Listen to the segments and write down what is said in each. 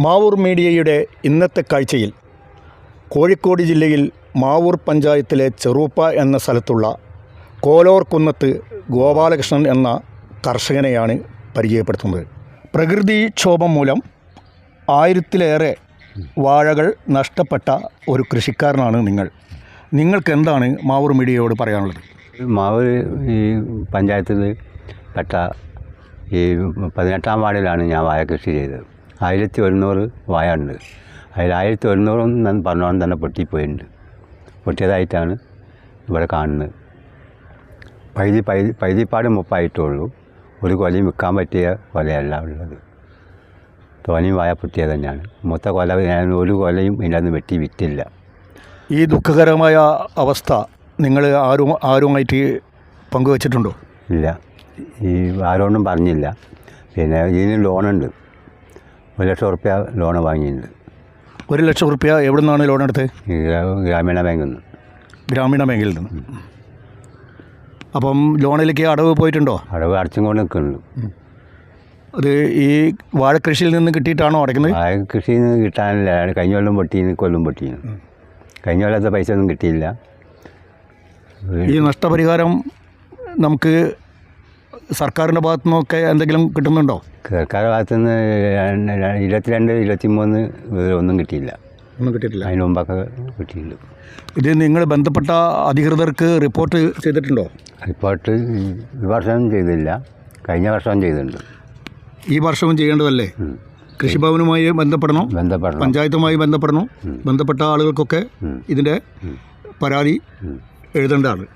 മാവൂർ മീഡിയയുടെ ഇന്നത്തെ കാഴ്ചയിൽ കോഴിക്കോട് ജില്ലയിൽ മാവൂർ പഞ്ചായത്തിലെ ചെറുപ്പ എന്ന സ്ഥലത്തുള്ള കോലോർ കുന്നത്ത് ഗോപാലകൃഷ്ണൻ എന്ന കർഷകനെയാണ് പരിചയപ്പെടുത്തുന്നത്. പ്രകൃതിക്ഷോഭം മൂലം ആയിരത്തിലേറെ വാഴകൾ നഷ്ടപ്പെട്ട ഒരു കൃഷിക്കാരനാണ് നിങ്ങൾ. നിങ്ങൾക്ക് എന്താണ് മാവൂർ മീഡിയയോട് പറയാനുള്ളത്? മാവൂർ ഈ പഞ്ചായത്തിൽ പെട്ട ഈ പതിനെട്ടാം വാർഡിലാണ് ഞാൻ വാഴ കൃഷി ചെയ്തത്. ആയിരത്തി ഒരുന്നൂറ് വായുണ്ട് അതിൽ ആയിരത്തി ഒരുന്നൂറും ഞാൻ പറഞ്ഞോളം തന്നെ പൊട്ടിപ്പോയിട്ടുണ്ട്. പൊട്ടിയതായിട്ടാണ് ഇവിടെ കാണുന്നത്. പൈതി പൈതി പൈതിപ്പാട് മുപ്പായിട്ടുള്ളൂ. ഒരു കൊലയും വിൽക്കാൻ പറ്റിയ കൊലയല്ല ഉള്ളത്. തോനെയും വായ പൊട്ടിയത് തന്നെയാണ്. മൊത്ത കൊല ഞാൻ ഒരു കൊലയും ഇതിന്റെ അന്ന് വെട്ടി വിറ്റില്ല. ഈ ദുഃഖകരമായ അവസ്ഥ നിങ്ങൾ ആരും ആരുമായിട്ട് പങ്കുവച്ചിട്ടുണ്ടോ? ഇല്ല. ഈ ആരോടും പറഞ്ഞില്ല. പിന്നെ ഇതിന് ലോണുണ്ട് ഒരു ലക്ഷം ഉറുപ്പ്യ ലോൺ വാങ്ങിയിട്ടുണ്ട്. ഒരു ലക്ഷം റുപ്യ എവിടെ നിന്നാണ് ലോൺ എടുത്തത് ഈ ഗ്രാ- ഗ്രാമീണ ബാങ്കിൽ നിന്ന് ഗ്രാമീണ ബാങ്കിൽ നിന്ന്. അപ്പം ലോണിലേക്ക് അടവ് പോയിട്ടുണ്ടോ? അടവ് അടച്ചും കൊണ്ട് നിൽക്കുന്നുണ്ട്. അത് ഈ വാഴക്കൃഷിയിൽ നിന്ന് കിട്ടിയിട്ടാണോ അടയ്ക്കുന്നത്? ആ കൃഷിയിൽ നിന്ന് കിട്ടാനില്ല. കഴിഞ്ഞ കൊല്ലം പൊട്ടി കൊല്ലം പൊട്ടി കഴിഞ്ഞ കൊല്ലത്തെ പൈസ ഒന്നും കിട്ടിയില്ല. ഈ നഷ്ടപരിഹാരം നമുക്ക് സർക്കാരിന്റെ ഭാഗത്തു നിന്നൊക്കെ എന്തെങ്കിലും കിട്ടുന്നുണ്ടോ? സർക്കാർ ഭാഗത്തു നിന്ന് രണ്ട് രണ്ട് ഇരുപത്തിരണ്ട് ഇരുപത്തിമൂന്ന് ഒന്നും കിട്ടിയില്ല. ഒന്നും കിട്ടിയിട്ടില്ല. അതിന് മുമ്പൊക്കെ കിട്ടിയില്ല ഇത് നിങ്ങൾ ബന്ധപ്പെട്ട അധികൃതർക്ക് റിപ്പോർട്ട് ചെയ്തിട്ടുണ്ടോ? റിപ്പോർട്ട് ഈ വർഷം ചെയ്തില്ല. കഴിഞ്ഞ വർഷവും ചെയ്തിട്ടുണ്ട്. ഈ വർഷവും ചെയ്യേണ്ടതല്ലേ. കൃഷിഭവനുമായി ബന്ധപ്പെടണം. ബന്ധപ്പെടണം. പഞ്ചായത്തുമായി ബന്ധപ്പെടണം. ബന്ധപ്പെട്ട ആളുകൾക്കൊക്കെ. ഇതിന്റെ പരാതി. എഴുതേണ്ടതാണ്.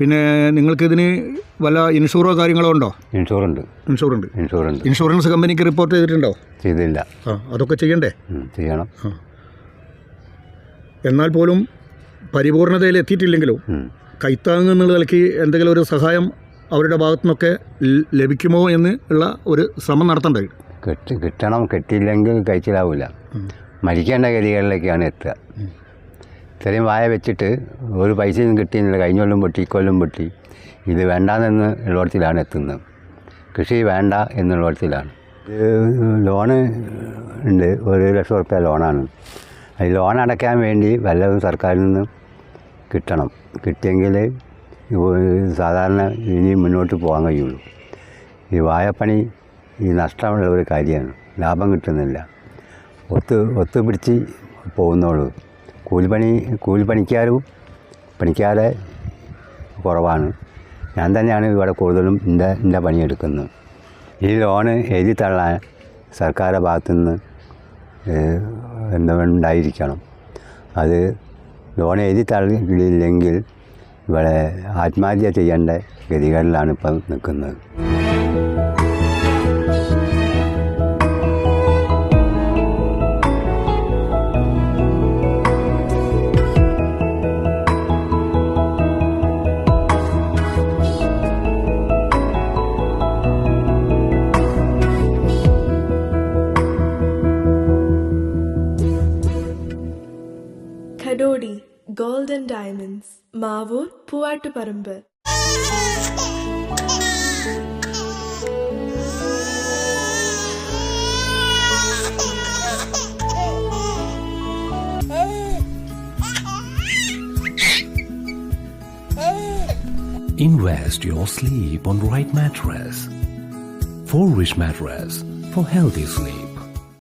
ഉം. നിങ്ങൾക്ക് ഇതിന് വല്ല ഇൻഷുറോ കാര്യങ്ങളോ ഉണ്ടോ? ഇൻഷുറുണ്ട് ഇൻഷുറുണ്ട് ഇൻഷുറുണ്ട് ഇൻഷുറൻസ് കമ്പനിക്ക് റിപ്പോർട്ട് ചെയ്തിട്ടുണ്ടോ? ചെയ്തില്ല. ആ അതൊക്കെ ചെയ്യണ്ടേ? ഉം, ചെയ്യണം. എന്നാൽ പോലും പരിപൂർണതയിൽ എത്തിയിട്ടില്ലെങ്കിലും? ഉം. കൈത്താങ് എന്നുള്ള നിലയ്ക്ക് എന്തെങ്കിലും ഒരു സഹായം അവരുടെ ഭാഗത്തു നിന്നൊക്കെ ല- ലഭിക്കുമോ എന്ന് ഉള്ള ഒരു ശ്രമം നടത്തണ്ടേ? കെട്ടി കിട്ടണം. കെട്ടിയില്ലെങ്കിൽ കഴിച്ചിലാവില്ല മരിക്കേണ്ട ഗതികളിലേക്കാണ് എത്തുക. ഇത്രയും വായ വെച്ചിട്ട് ഒരു പൈസയും കിട്ടിയില്ല കഴിഞ്ഞ കൊല്ലം പൊട്ടി ഇക്കൊല്ലം പൊട്ടി. ഇത് വേണ്ടാന്നെന്ന് ഉള്ളിടത്തിലാണ് എത്തുന്നത്. കൃഷി വേണ്ട എന്നുള്ളിടത്തിലാണ് ലോണ് ഉണ്ട്. ഒരു ലക്ഷം ഉറുപ്പ്യ ലോണാണ്. അത് ലോൺ അടയ്ക്കാൻ വേണ്ടി വല്ലതും സർക്കാരിൽ നിന്ന് കിട്ടണം. കിട്ടിയെങ്കിൽ സാധാരണ ഇനി മുന്നോട്ട് പോകാൻ കഴിയുള്ളൂ. ഈ വായപ്പണി ഈ നഷ്ടമുള്ള ഒരു കാര്യമാണ്. ലാഭം കിട്ടുന്നില്ല. ഒത്ത് ഒത്തുപിടിച്ച് പോകുന്നുള്ളൂ. കൂലിപ്പണി കൂലിപ്പണിക്കാരും പണിക്കാരെ കുറവാണ്. ഞാൻ തന്നെയാണ് ഇവിടെ കൂടുതലും എന്റെ എന്റെ പണിയെടുക്കുന്നത് ഈ ലോണ് എഴുതി തള്ളാൻ സർക്കാരുടെ ഭാഗത്തുനിന്ന് എന്താ ഉണ്ടായിരിക്കണം. അത് ലോൺ എഴുതി തള്ളിയില്ലെങ്കിൽ ഇവിടെ ആത്മഹത്യ ചെയ്യേണ്ട ഗതികളിലാണ് ഇപ്പം നിൽക്കുന്നത്. ഖഡോഡി golden diamonds Mavoor Poovattuparamba Invest your sleep on right mattress. For rich mattress for healthy sleep.